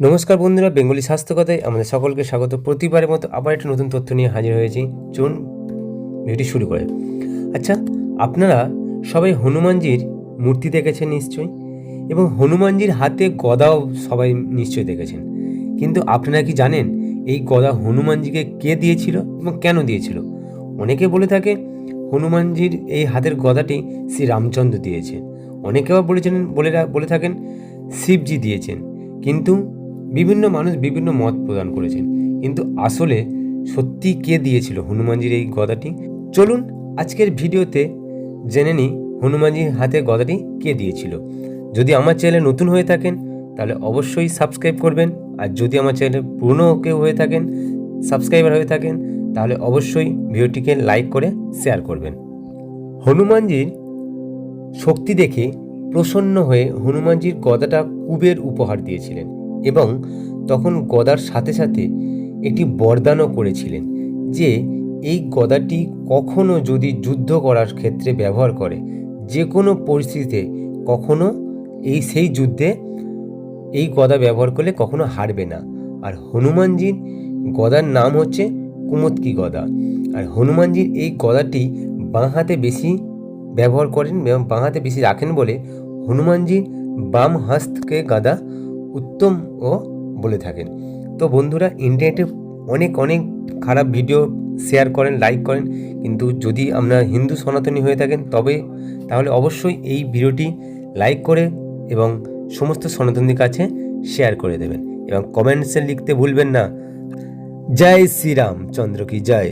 নমস্কার বন্ধুরা, বেঙ্গলি স্বাস্থ্য কথায় আমাদের সকলকে স্বাগত। প্রতিবারের মতো আবার একটা নতুন তথ্য নিয়ে হাজির হয়েছি। চলুন ভিডিওটি শুরু করে আচ্ছা আপনারা সবাই হনুমানজির মূর্তি দেখেছেন নিশ্চয়ই? এবং হনুমানজির হাতে গদাও সবাই নিশ্চয়ই দেখেছেন। কিন্তু আপনারা কি জানেন এই গদা হনুমানজিকে কে দিয়েছিল এবং কেন দিয়েছিল? অনেকে বলে থাকে হনুমানজির এই হাতের গদাটি শ্রী রামচন্দ্র দিয়েছে। অনেকে আবার বলেছেন, বলে বলে থাকেন শিবজি দিয়েছেন। কিন্তু বিভিন্ন মানুষ বিভিন্ন মত প্রদান করেছেন। কিন্তু আসলে সত্যি কে দিয়েছিল হনুমানজির এই গদাটি? চলুন আজকের ভিডিওতে জেনে নিই হনুমানজির হাতে গদাটি কে দিয়েছিল। যদি আমার চ্যানেলে নতুন হয়ে থাকেন, তাহলে অবশ্যই সাবস্ক্রাইব করবেন। আর যদি আমার চ্যানেলে পুরনো কেউ হয়ে থাকেন, সাবস্ক্রাইবার হয়ে থাকেন, তাহলে অবশ্যই ভিডিওটিকে লাইক করে শেয়ার করবেন। হনুমানজির শক্তি দেখে প্রসন্ন হয়ে হনুমানজির গদাটা কুবের উপহার দিয়েছিলেন। এবং তখন গদার সাথে সাথে একটি বরদানও করেছিলেন, যে এই গদাটি কখনো যদি যুদ্ধ করার ক্ষেত্রে ব্যবহার করে, যে কোনো পরিস্থিতিতে কখনো এই সেই যুদ্ধে এই গদা ব্যবহার করলে কখনো হারবে না। আর হনুমানজির গদার নাম হচ্ছে কুমতকি গদা। আর হনুমানজির এই গদাটি বাঁ হাতে বেশি ব্যবহার করেন এবং বাঁ হাতে বেশি রাখেন বলে হনুমানজির বাম হস্তকে গাদা উত্তম ও বলে থাকেন। তো বন্ধুরা, ইন্টারনেটে অনেক অনেক খারাপ ভিডিও শেয়ার করেন, লাইক করেন, কিন্তু যদি আপনারা হিন্দু সনাতনী হয়ে থাকেন, তবে তাহলে অবশ্যই এই ভিডিওটি লাইক করে এবং সমস্ত সনাতনীর কাছে শেয়ার করে দেবেন এবং কমেন্টসে লিখতে ভুলবেন না। জয় শ্রীরাম, চন্দ্র কি জয়?